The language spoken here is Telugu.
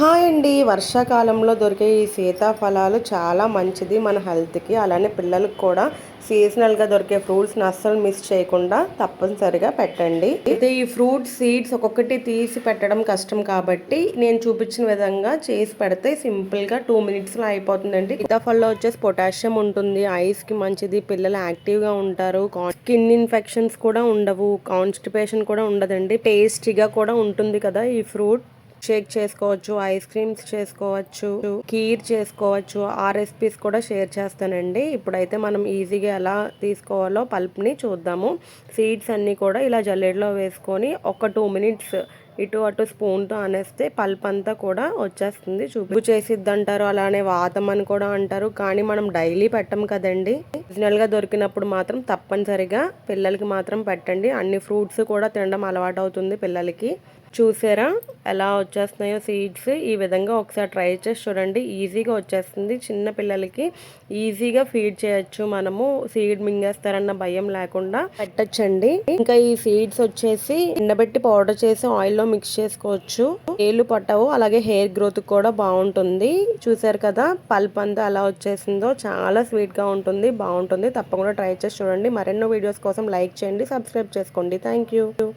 హాయ్ అండి. వర్షాకాలంలో దొరికే ఈ సీతాఫలాలు చాలా మంచిది మన హెల్త్కి. అలానే పిల్లలకు కూడా సీజనల్గా దొరికే ఫ్రూట్స్ని అస్సలు మిస్ చేయకుండా తప్పనిసరిగా పెట్టండి. అయితే ఈ ఫ్రూట్ సీడ్స్ ఒక్కొక్కటి తీసి పెట్టడం కష్టం కాబట్టి నేను చూపించిన విధంగా చేసి పెడితే సింపుల్గా టూ మినిట్స్లో అయిపోతుందండి. సీతాఫల్లో వచ్చేసి పొటాషియం ఉంటుంది. ఐస్కి మంచిది. పిల్లలు యాక్టివ్గా ఉంటారు. స్కిన్ ఇన్ఫెక్షన్స్ కూడా ఉండవు. కాన్స్టిపేషన్ కూడా ఉండదండి. టేస్టీగా కూడా ఉంటుంది కదా ఈ ఫ్రూట్. షేక్ చేసుకోవచ్చు ఐస్ క్రీమ్స్ చేసుకోవచ్చు కీర్ చేసుకోవచ్చు ఆ రెసిపీస్ కూడా షేర్ చేస్తానండి. ఇప్పుడైతే మనం ఈజీగా ఎలా తీసుకోవాలో పల్ప్ని చూద్దాము. సీడ్స్ అన్నీ కూడా ఇలా జల్లెడలో వేసుకొని ఒక టూ మినిట్స్ ఇటు అటు స్పూన్తో అనేస్తే పల్ప్ అంతా కూడా వచ్చేస్తుంది. చూపు చేసిద్ది అంటారు అలానే వాతం అని కూడా అంటారు. కానీ మనం డైలీ పెట్టం కదండి. ఒరిజినల్గా దొరికినప్పుడు మాత్రం తప్పనిసరిగా పిల్లలకి మాత్రం పెట్టండి. అన్ని ఫ్రూట్స్ కూడా తినడం అలవాటు అవుతుంది పిల్లలకి. చూసారా? ఎలా వచ్చేస్తున్నాయో సీడ్స్ ఈ విధంగా ఒకసారి ట్రై చేసి చూడండి. ఈజీగా వచ్చేస్తుంది. చిన్న పిల్లలకి ఈజీగా ఫీడ్ చేయొచ్చు. మనము సీడ్ మింగేస్తారన్న భయం లేకుండా పెట్టచ్చండి. ఇంకా ఈ సీడ్స్ వచ్చేసి ఎండబెట్టి పౌడర్ చేసి ఆయిల్లో మిక్స్ చేసుకోవచ్చు. ఏళ్ళు పట్టవు. అలాగే హెయిర్ గ్రోత్ కూడా బాగుంటుంది. చూసారు కదా? పల్ప్ అంతా ఎలా వచ్చేసిందో చాలా స్వీట్గా ఉంటుంది. బాగుంటుంది. తప్పకుండా ట్రై చేసి చూడండి. మరెన్నో వీడియోస్ కోసం లైక్ చేయండి. సబ్స్క్రైబ్ చేసుకోండి. థ్యాంక్